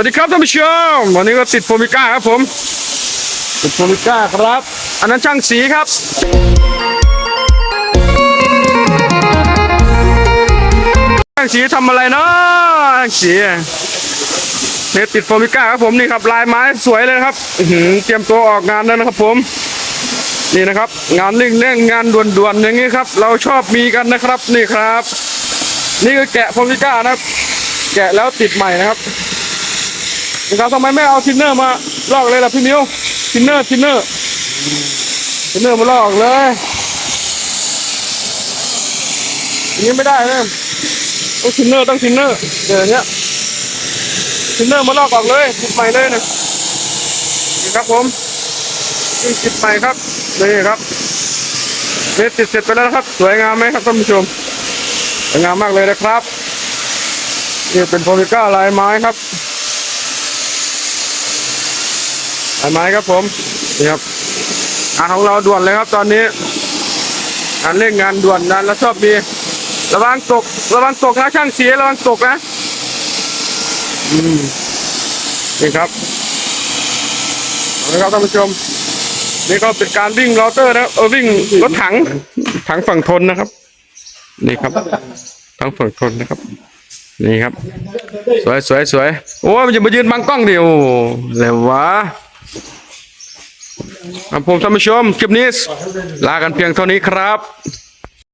วัสดีครับท่านผู้ชมวันนี้ก็ติดโฟมิก้าครับผม ติดโฟมิก้าครับ อันนั้นช่างสีครับช่างสีทำอะไรเนาะช่างสีเนี่ยติดโฟมิก้าครับผมนี่ครับลายไม้สวยเลยนะครับอื้อหือเตรียมตัวออกงานแล้วนะครับผมนี่นะครับ งานเร่งเร่งๆงานด่วนๆอย่างนี้ครับ เราชอบมีกันนะครับนี่ครับ นี่คือแกะโฟมิก้านะครับ แกะแล้วติดใหม่นะครับ นะครับทำไมไม่เอาทินเนอร์มาลอกเลยล่ะพี่มิวทินเนอร์ทินเนอร์ทินเนอร์มาลอกเลยอย่างนี้ไม่ได้นะต้องทินเนอร์ต้องทินเนอร์เดี๋ยวอย่างเงี้ทินเนอร์มาลอกออกเลยติดใหม่เลยนะนี่ครับผมนี่ติดใหม่ครับนี่ครับนี่ติดเสร็จไปแล้วนะครับ สวยงามไหมครับท่านผู้ชมสวยงามมากเลยนะครับนี่เป็นโฟมิก้าลายไม้ครับลาย ไม้ครับผมนี่ครับงานของเราด่วนเลยครับตอนนี้งานเร่งงานด่วนงานแล้วชอบมีระวังตก ระวังตกนะช่างเสียระวังตกนะอืมนี่ครับเอาละครับท่านผู้ชม นี่ก็เป็นการวิ่งเราเตอร์นะเออวิ่งรถถังถังฝั่งทนนะครับ นี่ครับถังฝั่งทนนะครับ นี่ครับ สวยสวยสวยโอ้ยมันจะมายืนบังกล้องดิโอแล้ววะ ครับผมท่านผู้ชม คลิปนี้ ลากันเพียงเท่านี้ครับ